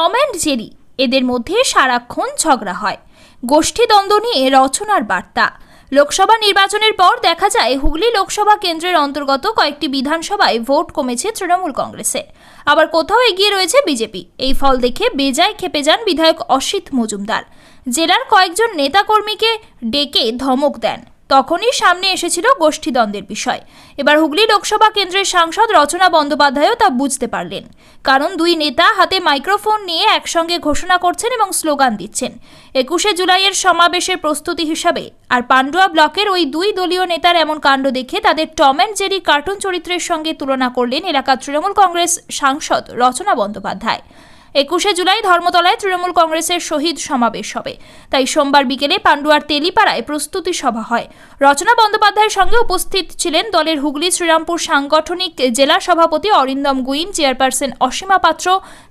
Tom and Jerry, এদের মধ্যে সারাক্ষণ ঝগড়া হয়। গোষ্ঠীদ্বন্দ্ব নিয়ে রচনার বার্তা। লোকসভা নির্বাচনের পর দেখা যায়, হুগলি লোকসভা কেন্দ্রের অন্তর্গত কয়েকটি বিধানসভায় ভোট কমেছে তৃণমূল কংগ্রেসে। আবার কোথাও এগিয়ে রয়েছে বিজেপি। এই ফল দেখে বেজায় খেপে যান বিধায়ক অসিত মজুমদার। জেলার কয়েকজন নেতাকর্মীকে ডেকে ধমক দেন। তখনই সামনে এসেছিল গোষ্ঠীদ্বন্দ্বের বিষয়। এবার হুগলি লোকসভা কেন্দ্রের সাংসদ রচনা বন্দ্যোপাধ্যায়ও তা বুঝতে পারলেন। কারণ দুই নেতা হাতে মাইক্রোফোন নিয়ে একসঙ্গে ঘোষণা করছেন এবং স্লোগান দিচ্ছেন। একুশে জুলাইয়ের সমাবেশের প্রস্তুতি হিসাবে আর পান্ডুয়া ব্লকের ওই দুই দলীয় নেতার এমন কাণ্ড দেখে তাদের টম অ্যান্ড জেরি কার্টুন চরিত্রের সঙ্গে তুলনা করলেন এলাকার তৃণমূল কংগ্রেস সাংসদ রচনা বন্দ্যোপাধ্যায়। একুশে জুলাই ধর্মতলায় তৃণমূল কংগ্রেসের শহীদ সমাবেশ হবে। তাই সোমবার বিকেলে পান্ডুয়ার তেলিপাড়ায় প্রস্তুতি সভা হয়। রচনা বন্দ্যোপাধ্যায়ের সঙ্গে উপস্থিত ছিলেন দলের হুগলি শ্রীরামপুর সাংগঠনিক জেলা সভাপতি অরিন্দম গুইন চেয়ারপারসন অসীমা পাত্র,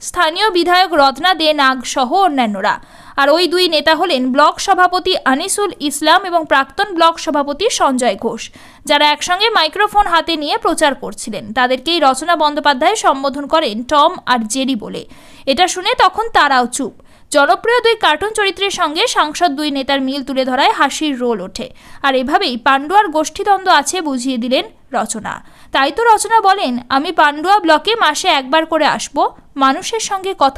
স্থানীয় বিধায়ক রত্না দে নাগ সহ অন্যান্যরা। আর ওই দুই নেতা হলেন ব্লক সভাপতি আনিসুল ইসলাম এবং প্রাক্তন ব্লক সভাপতি সঞ্জয় ঘোষ, যারা একসঙ্গে মাইক্রোফোন হাতে নিয়ে প্রচার করছিলেন। তাদেরকেই রচনা বন্দ্যোপাধ্যায় সম্বোধন করেন টম আর জেরি বলে। এটা শুনে তখন তারাও চুপ। জনপ্রিয় দুই কার্টুন চরিত্রের সঙ্গে সাংসদ দুই নেতার মিল তুলে ধরায় হাসির রোল ওঠে। আর এভাবেই পান্ডুয়ার গোষ্ঠীদ্বন্দ্ব আছে বুঝিয়ে দিলেন রচনা। তাই তো রচনা বলেন, আমি পাণ্ডুয়া ব্লকে মাসে একবার করে আসব, মানুষের সঙ্গে কথা